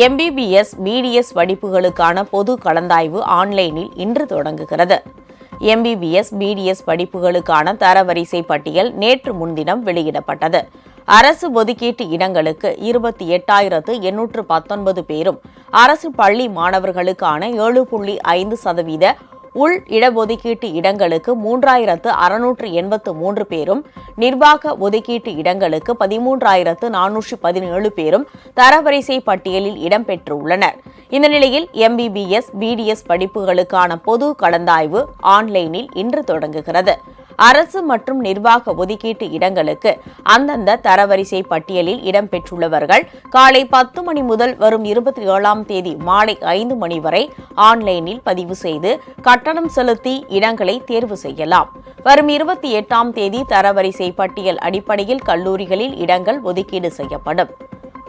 MBBS BDS படிப்புகளுக்கான பொது கலந்தாய்வு ஆன்லைனில் இன்று தொடங்குகிறது. எம்பிபிஎஸ் பிடிஎஸ் படிப்புகளுக்கான தரவரிசை பட்டியல் நேற்று முன்தினம் வெளியிடப்பட்டது. அரசு ஒதுக்கீட்டு இடங்களுக்கு இருபத்தி எட்டாயிரத்து எண்ணூற்று பத்தொன்பது பேரும் அரசு பள்ளி மாணவர்களுக்கான ஏழு புள்ளி ஐந்து சதவீத உள் இடஒதுக்கீட்டு இடங்களுக்கு மூன்றாயிரத்து அறுநூற்று எண்பத்து மூன்று பேரும் நிர்வாக ஒதுக்கீட்டு இடங்களுக்கு பதிமூன்றாயிரத்து நானூற்று பதினேழு பேரும் தரவரிசை பட்டியலில் இடம்பெற்றுள்ளனர். இந்த நிலையில் எம்பிபிஎஸ் பிடிஎஸ் படிப்புகளுக்கான பொது கலந்தாய்வு ஆன்லைனில் இன்று தொடங்குகிறது. அரசு மற்றும் நிர்வாக ஒதுக்கீட்டு இடங்களுக்கு அந்தந்த தரவரிசை பட்டியலில் இடம்பெற்றுள்ளவர்கள் காலை பத்து மணி முதல் வரும் இருபத்தி ஏழாம் தேதி மாலை ஐந்து மணி வரை ஆன்லைனில் பதிவு செய்து கட்டணம் செலுத்தி இடங்களை தேர்வு செய்யலாம். வரும் இருபத்தி எட்டாம் தேதி தரவரிசை பட்டியல் அடிப்படையில் கல்லூரிகளில் இடங்கள் ஒதுக்கீடு செய்யப்படும்.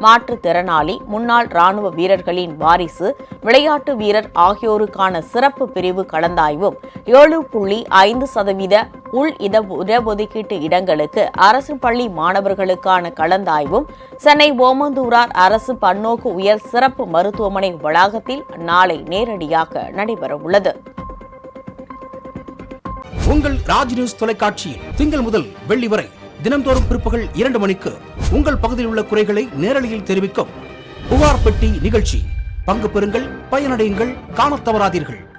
மாற்றுத்திறனாளி முன்னாள் ராணுவ வீரர்களின் வாரிசு விளையாட்டு வீரர் ஆகியோருக்கான சிறப்பு பிரிவு கலந்தாய்வும் ஏழு புள்ளி ஐந்து சதவீத உள் இட இடஒதுக்கீட்டு இடங்களுக்கு அரசு பள்ளி மாணவர்களுக்கான கலந்தாய்வும் சென்னை ஓமந்தூரார் அரசு பன்னோக்கு உயர் சிறப்பு மருத்துவமனை வளாகத்தில் நாளை நேரடியாக நடைபெறவுள்ளது. உங்கள் ராஜ் நியூஸ் தொலைக்காட்சியில் திங்கள் முதல் வெள்ளி வரை தினம்தோறும் பிற்பகல் இரண்டு மணிக்கு உங்கள் பகுதியில் உள்ள குறைகளை நேரலையில் தெரிவிக்கும் புகார் பெட்டி நிகழ்ச்சி. பங்கு பெறுங்கள் பயனடையுங்கள் காணத் தவறாதீர்கள்.